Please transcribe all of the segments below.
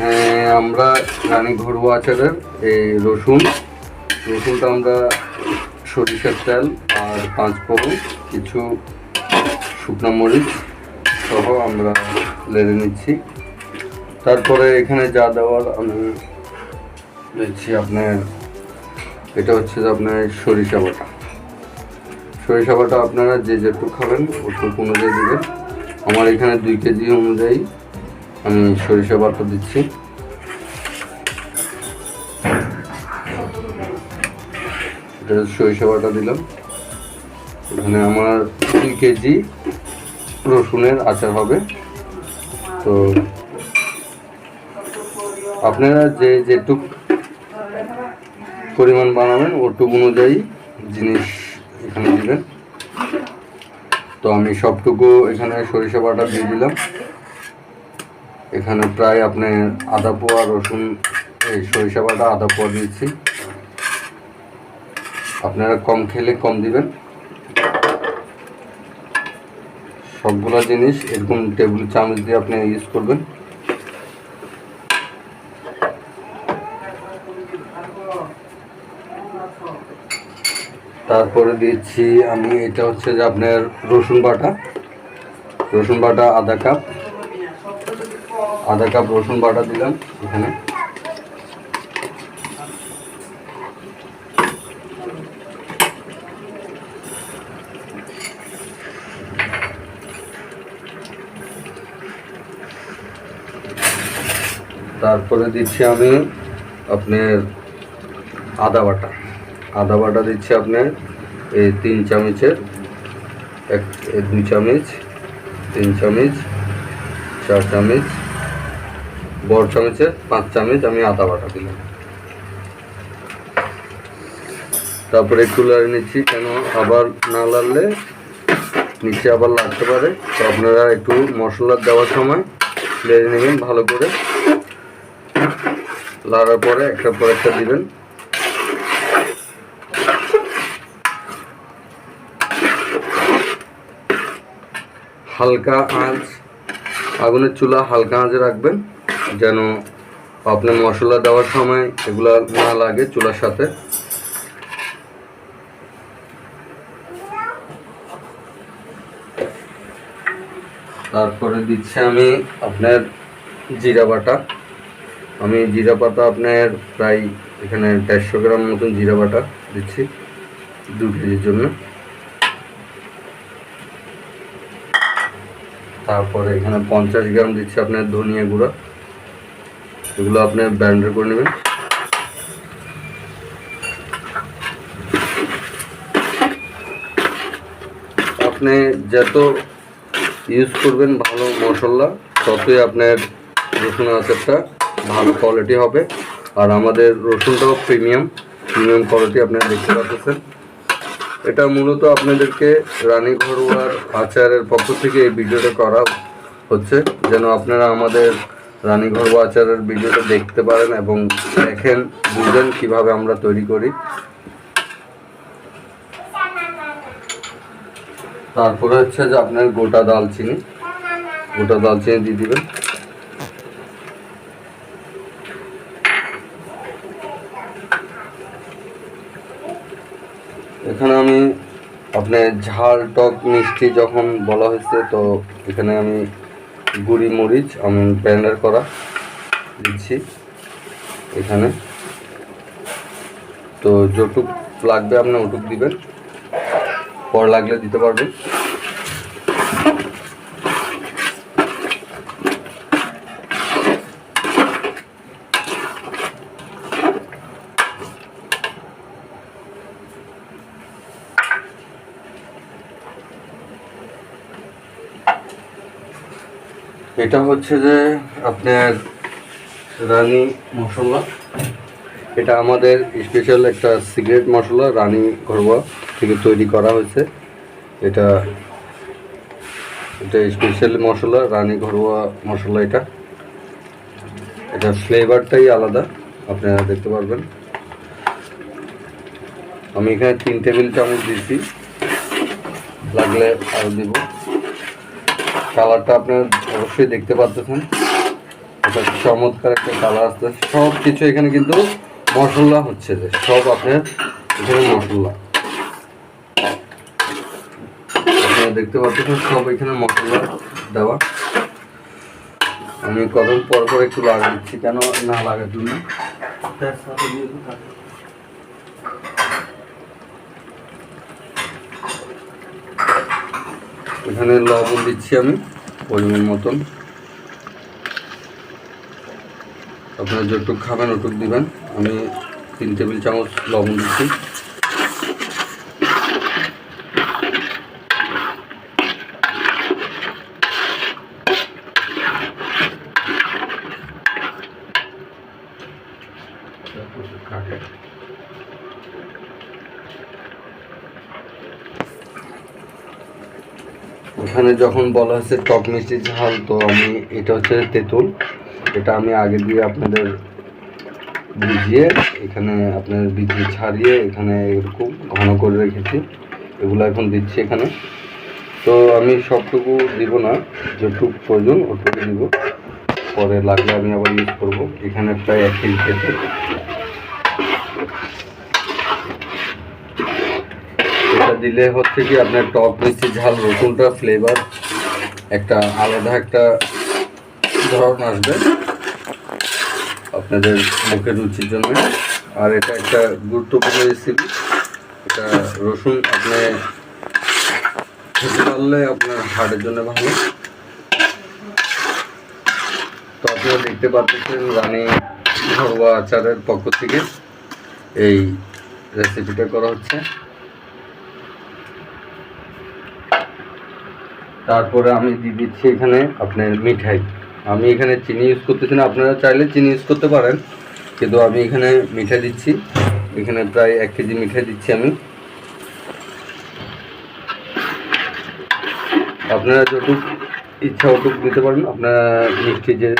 আহ, আমরা রানী ঘরোয়া আচারের এই রসুন। রসুনটা আমরা সরিষার তেল আর পাঁচ ফোড়ন কিছু শুকনো মরিচ সহ আমরা লেড়ে নিচ্ছি। তারপরে এখানে যা দেওয়ার আমি দিচ্ছি আপনার এটা হচ্ছে যে আপনার সরিষা বাটা। সরিষা বাটা আপনারা যে যেটুকু খাবেন ওটুকু অনুযায়ী দেবেন। আমার এখানে দুই কেজি অনুযায়ী আমি সরিষা বাটা দিচ্ছি। এটা সরিষা বাটা দিলাম। এখানে আমার দুই কেজি রসুনের আচার হবে। তো আপনারা যে যেটুক পরিমাণ বানাবেন, ওটুক অনুযায়ী জিনিস এখানে দিবেন। তো আমি সবটুকু এখানে সরিষা বাটা দিয়ে দিলাম। এখানে প্রায় আপনি আধা পোয়া, রসুন, এই সরিষা বাটা আধা পোয়া দিচ্ছি আপনারা কম খেলে কম দিবেন। সবগুলো জিনিস এরকম টেবিল চামচ দিয়ে আপনি ইউজ করবেন। তারপরে দিচ্ছি আমি, এটা হচ্ছে যে আপনার রসুন বাটা। রসুন বাটা আধা কাপ। আধা কাপ রসুন বাটা দিলাম এখানে। তারপরে দিচ্ছি আমি আপনার আদা বাটা। আদা বাটা দিচ্ছি আপনার এই তিন চামচের, এক দুই চামচ, তিন চামচ, চার চামচ বড় চামচের পাঁচ চামচ আমি আদা বাটা দিলাম। তারপরে একটু লাড়ে নিচ্ছি, কেন আবার না লাড়লে নিচে আবার লাগতে পারে। তো আপনারা একটু মশলা দেওয়ার সময় লেড়ে নেবেন ভালো করে। লাড়ার পরে একটা পর একটা দিবেন। হালকা আঁচ, আগুনের চুলা হালকা আঁচে রাখবেন। যেন আপনার মশলা দেওয়ার সময় এগুলা না লাগে চুলার সাথে। তারপরে দিচ্ছি আমি আপনার জিরা বাটা। আমি জিরা পাতা আপনার প্রায় এখানে দেড়শো গ্রাম মতন জিরা বাটা দিচ্ছি দু কেজির জন্য। তারপরে এখানে পঞ্চাশ গ্রাম দিচ্ছি আপনার ধনিয়া গুঁড়া। এগুলো আপনি ব্যান্ডার করে নেবেন। আপনি যত ইউজ করবেন ভালো মশলা, ততই আপনার রসুন আচারটা ভালো কোয়ালিটি হবে। আর আমাদের রসুনটাও প্রিমিয়াম প্রিমিয়াম কোয়ালিটি আপনারা দেখতে পাচ্ছেন। এটা মূলত আপনাদেরকে রানী ঘরোয়ার আচারের পক্ষ থেকে এই ভিডিওটা করা হচ্ছে, যেন আপনারা আমাদের রানী ঘরোয়া আচারের ভিডিওটা দেখতে পারেন এবং দেখেন, বুঝেন কীভাবে আমরা তৈরি করি। তারপরে হচ্ছে যে আপনার গোটা দালচিনি। গোটা দালচিনি দিয়ে দিবেন। এখানে আমি আপনার ঝাল, টক, মিষ্টি যখন বলা হয়েছে, তো এখানে আমি গুড়ি মরিচ, আমি ব্যান্ডার করা দিচ্ছি এখানে। তো যটুক লাগবে আপনি ওটুক দিবেন, পর লাগলে দিতে পারবেন। এটা হচ্ছে যে আপনার রানী মশলা। এটা আমাদের স্পেশাল একটা সিগারেট মশলা, রানী ঘরোয়া থেকে তৈরি করা হয়েছে। এটা এটা স্পেশাল মশলা, রানী ঘরোয়া মশলা এটা। এটা ফ্লেভারটাই আলাদা, আপনারা দেখতে পারবেন। আমি এখানে তিন টেবিল চামচ দিচ্ছি লাগলে আরও দিব। কালারটা আপনার অবশ্যই দেখতে পাচ্ছেন এটা চমৎকার একটা কালার আসতে সব কিছু এখানে কিন্তু মশলা হচ্ছে যে, সব আপনার এখানে মশলা। দেখতে পাচ্ছেন, সব এখানে মশলা দেওয়া। আমি কতক্ষণ পর পর একটু লাগাচ্ছি, কেন না লাগার জন্য এখানে লবণ দিচ্ছি আমি, পরিমাণ মতন। আপনারা যতটুক খাবেন, ওটুক দিবেন। আমি তিন টেবিল চামচ লবণ দিচ্ছি। ওখানে যখন বলা হচ্ছে টক মিষ্টি ঝাল, তো আমি, এটা হচ্ছে তেঁতুল। এটা আমি আগে দিয়ে আপনাদের ভিজিয়ে, এখানে আপনার ভিজিয়ে ছাড়িয়ে এখানে এরকম ঘন করে রেখেছি। এগুলো এখন দিচ্ছি এখানে। তো আমি সবটুকু দিব না, যেটুকু প্রয়োজন ওটুকু দিব। পরে লাগলে আমি আবার ইউজ করব। এখানে প্রায় এক কেজি খেতে এটা দিলে হচ্ছে কি আপনার টক মিষ্টি ঝাল, রসুনটা ফ্লেভার একটা আলাদা একটা ধরন আসবে আপনাদের মুখের রুচির জন্য। আর এটা একটা গুরুত্বপূর্ণ রেসিপি এটা রসুন আপনি খেতে পারলে আপনার হার্টের জন্য ভালো। তো আপনারা দেখতে পাচ্ছেন রানী ঘরোয়া আচারের পক্ষ থেকে এই রেসিপিটা করা হচ্ছে। তারপরে আমি দিয়ে দিচ্ছি এখানে আপনার মিঠাই। আমি এখানে চিনি ইউজ করতেছি না, আপনারা চাইলে চিনি ইউজ করতে পারেন, কিন্তু আমি এখানে মিঠাই দিচ্ছি। এখানে প্রায় এক কেজি মিঠাই দিচ্ছি আমি। আপনারা যতটুকু ইচ্ছা অতটুকু দিতে পারেন, আপনারা মিষ্টি যে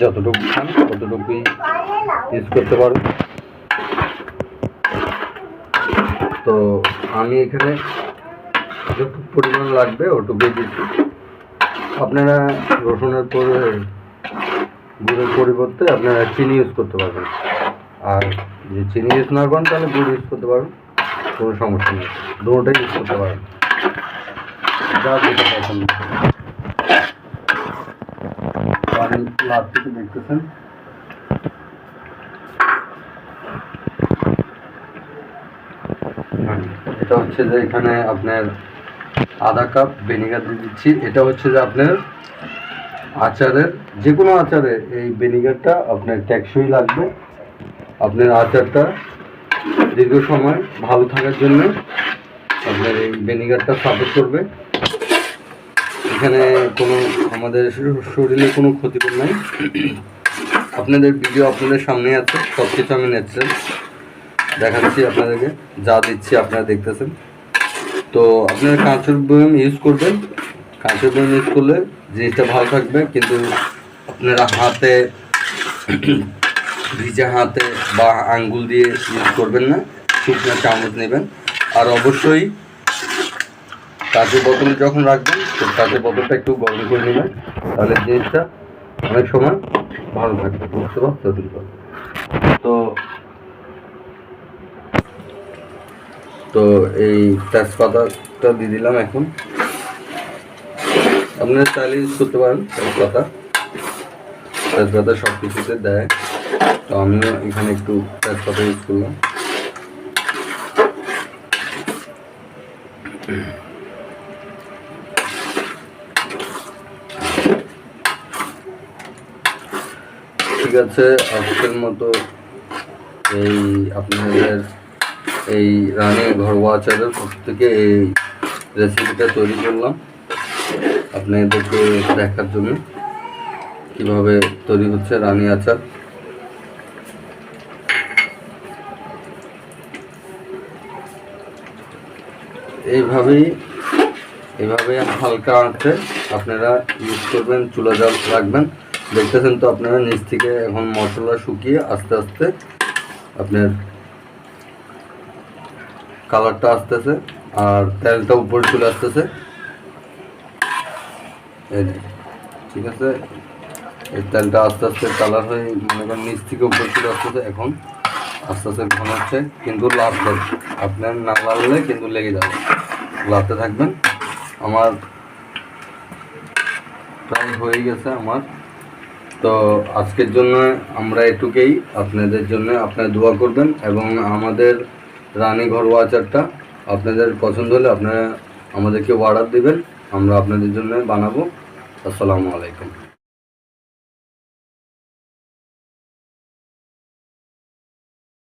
যতটুকু খান, ততটুকুই ইউজ করতে পারেন। তো আমি এখানে যতটুকু পরিমাণ লাগবে, ওটুকুই দিচ্ছি। আপনারা রসুনের পরে গুড়ের পরিবর্তে আপনারা চিনি ইউজ করতে পারবেন। আর যে চিনি ইউজ না করেন, তাহলে গুড় ইউজ করতে পারেন কোনো সমস্যা নেই। দুটোটাই ইউজ করতে পারেন যা যেটা পছন্দ। থেকে দেখতেছেন। এটা হচ্ছে যে এখানে আপনার আধা কাপ ভিনেগার দিয়ে দিচ্ছি। এটা হচ্ছে যে আপনার আচারের যে কোনো আচারে এই ভিনেগারটা আপনার ট্যাক্সই লাগবে। আপনার আচারটা দীর্ঘ সময় ভালো থাকার জন্য আপনার এই ভিনেগারটা সাপোর্ট করবে। এখানে কোনো আমাদের শরীরে কোনো ক্ষতিকর নাই। আপনাদের ভিডিও আপনাদের সামনে আছে সব কিছু আমি ন্যাচারাল দেখাচ্ছি আপনাদেরকে, যা দিচ্ছি আপনারা দেখতেছেন। তো আপনারা কাঁচের বয়ম ইউজ করবেন। কাঁচের বয়ম ইউজ করলে জিনিসটা ভালো থাকবে, কিন্তু আপনারা হাতে, ভিজা হাতে বা আঙ্গুল দিয়ে ইউজ করবেন না, শুকনো চামচ নেবেন। আর অবশ্যই কাঁচের বোতলে যখন রাখবেন, তো কাঁচের বোতলটা একটু গরম করে নেবেন, তাহলে জিনিসটা অনেক সময় ভালো থাকবে। বুঝতে পারছ তো তো এই তেজপাতাটা দিয়ে দিলাম এখন। আপনারা চাইলে ইউজ করতে পারেন তেজপাতা। তেজপাতা সব কিছুতে দেয়। তো আমিও এখানে একটু তেজপাতা ইউজ করলাম। ঠিক আছে, আজকের মতো এই আপনাদের এই রানী ঘরোয়া আচারের থেকে এই রেসিপিটা তৈরি করলাম। আপনাদেরকে দেখার জন্য কীভাবে তৈরি হচ্ছে রানী আচার। এইভাবেই এভাবে হালকা আঁচে আপনারা ইউজ করবেন, চুলা জাল রাখবেন। দেখতেছেন তো আপনারা নিচ থেকে এখন মশলা শুকিয়ে আস্তে আস্তে আপনার কালারটা আসতেছে আর তেলটা উপরে চলে আসতেছে। ঠিক আছে? এই তেলটা আস্তে আস্তে কালার হয়ে মনে করেন নিচ থেকে উপর চলে আসতেছে এখন। আস্তে আস্তে ঘন হচ্ছে, কিন্তু লাভবেন আপনার না লাগলে কিন্তু লেগে যাবে। লাভতে থাকবেন। আমার প্রায় হয়ে গেছে আমার। তো আজকের জন্য আমরা এটুকুই। আপনাদের জন্য আপনারা দোয়া করবেন এবং আমাদের রানী ঘরোয়া আচারটা আপনাদের পছন্দ হলে আপনারা আমাদেরকে অর্ডার দেবেন, আমরা আপনাদের জন্য বানাবো। আসসালামু আলাইকুম।